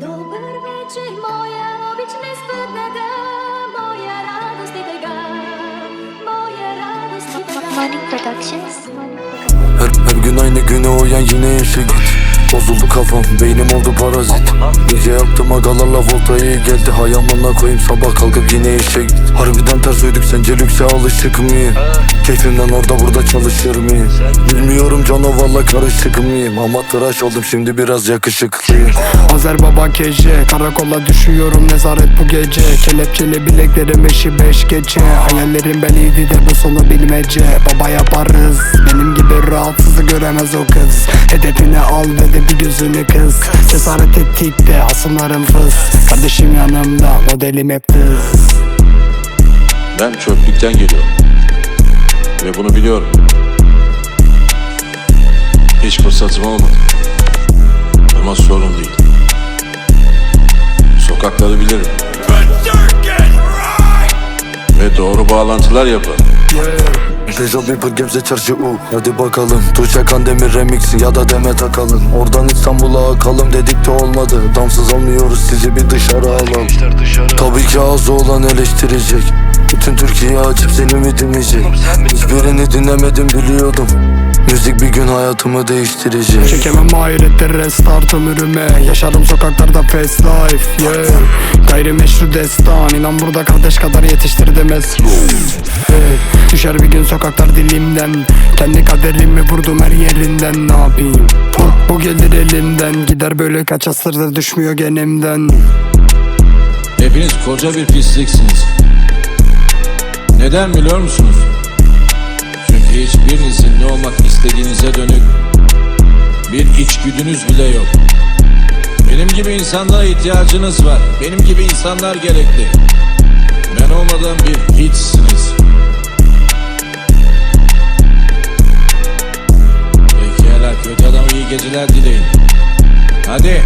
Dober wieczór, moja robić niezbędnego Moja radość i tego Moja radość i tego Morning Productions. Her, her gün aynı güne uyan yine işe git. Bozuldu kafam beynim oldu parazit. Gece yaptım agalarla voltaya geldi. Hay amına koyayım sabah kalkıp yine işe git. Harbiden ters uyduk sence lükse alışık mıyım Keyfimden orada burada çalışır Bilmiyorum canavarla karışık mıyım? Ama tıraş oldum şimdi biraz yakışıklıyım. Azer baba keşe Karakola düşüyorum nezaret bu gece. Kelepçeli bileklerim eşi beş gece. Hayallerim belliydi de bu sonu bilmece. Baba yaparız Benim gibi rahatsızı göremez o kız. Hedefine al ve de bir gözünü kız. Cesaret ettik de asımlarım fıs Kardeşim yanımda modelim hep kız Ben çöplükten geliyorum. Ve bunu biliyorum. Fırsatım olmadı. Ama sorun değil. Sokakları bilirim. Ve doğru bağlantılar yaparım. Deja Bieber Gebze çarşı u. Hadi bakalım. Tuğçe Kandemir remixi ya da Demet Akalın. Oradan İstanbul'a akalım dedik de olmadı. Damsız olmuyoruz sizi bir dışarı alalım. Tabii ki ağzı olan eleştirecek. Bütün Türkiye açıp seni mi dinleyecek Hiçbirini dinlemedim biliyordum Müzik bir gün hayatımı değiştirecek. Çekemem hayretle restart ömrüme. Yaşarım sokaklarda fast life yeah. Gayrimeşru destan İnan burada kardeş kadar yetiştirdimiz hey. Düşer bir gün sokaklar dilimden. Kendi kaderimi vurdum her yerinden. Ne yapayım? Bu, bu gelir elimden. Gider böyle kaç asırdır düşmüyor genimden Hepiniz koca bir pisliksiniz. Neden biliyor musunuz? Çünkü hiçbirinizin ne olmak istediğinize dönük bir içgüdünüz bile yok. Benim gibi insanlara ihtiyacınız var. Benim gibi insanlar gerekli. Ben olmadan bir hiçsiniz. Pekala kötü adama iyi geceler dileyin. Hadi.